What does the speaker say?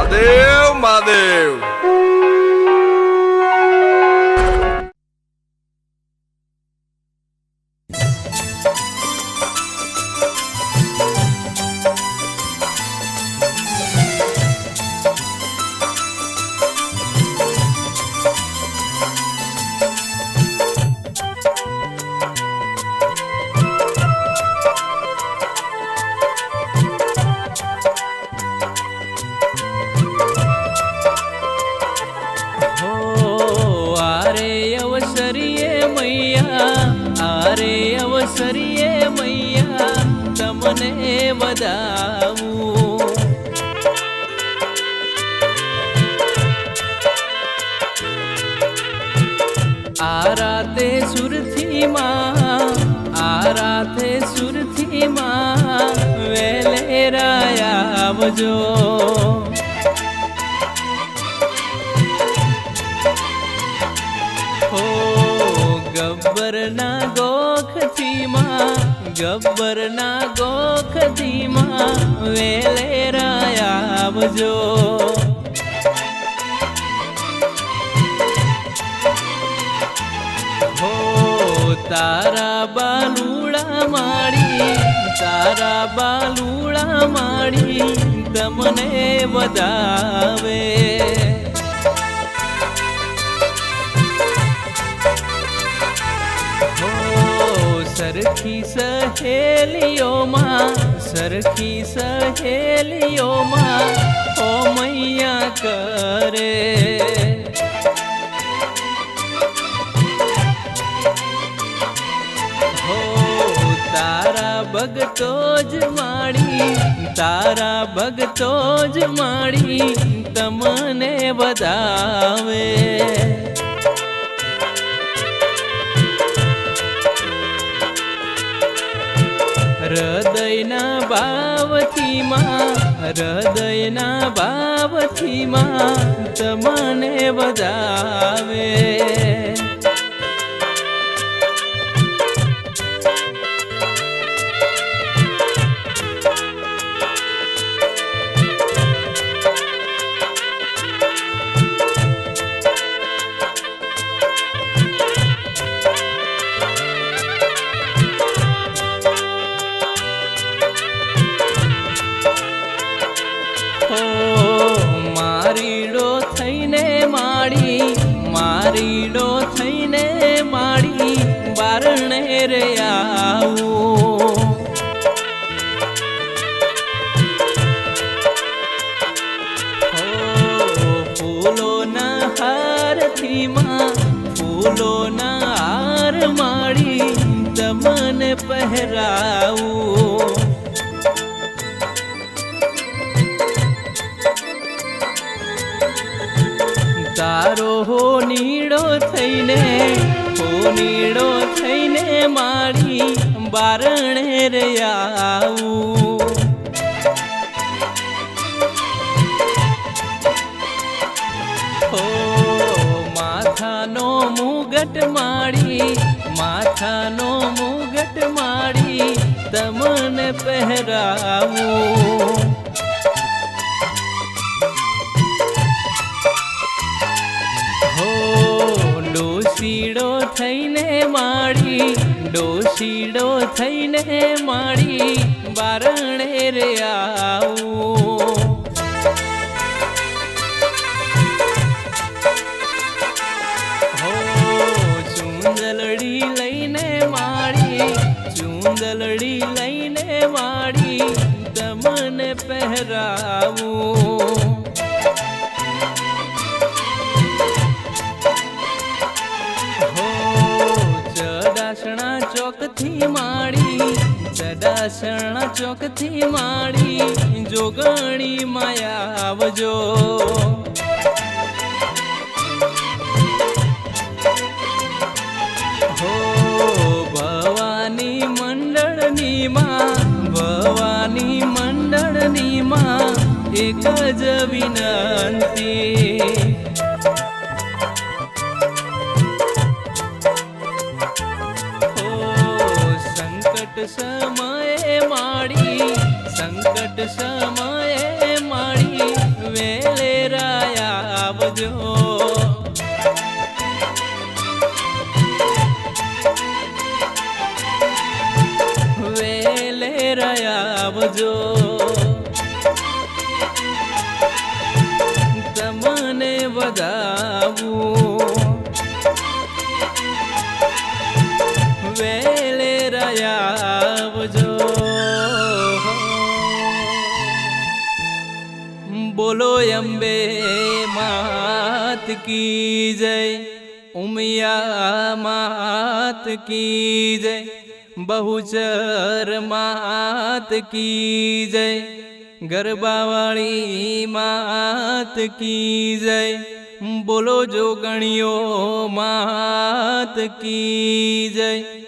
Adeus, Madeus. बदाऊ आराते सुरथी माँ आराते सुरथी माँ वेले रायाबो हो गबर ना गो હો ગબ્બરના ગોખથી માં ગબ્બરના ગોખથી માં વેલેરાયા આવજો. હો, તારા બાલુડા માડી તારા બાલુડા માડી તમને વધાવે. સરખી સહેલીઓમાં સરખી સહેલીઓમાં ઓ મૈયા કરે. હો તારા ભગતો જ માણી તારા ભગતો જ માણી તમને વધાવે. હૃદયના ભાવથી હૃદયના ભાવથી માં તમને વધાવે. તમને પહેરાવું તારો હો નીડો થઈને હો નીડો થઈને મારી બારણે રે આવું માથાનો મુગટ માડી માથાનો પહેરાવું. હો ડોસીડો થઈને માળી ડોસીડો થઈને માળી બારણે રે આવું. ચડાસણા ચોકથી માડી જોગણી માયા આવજો. હો ભવાની મંડળની માં, ભવાની મંડળની માં એક જ વિનંતી. આવજો. તમને વધાવું. વેલે આવજો. બોલો અંબે માત કી જય ઉમિયા માત કી જય. બહુચર માત કી જય. ગરબાવાળી માત કી જય. બોલો જોગણીઓ માત કી જય.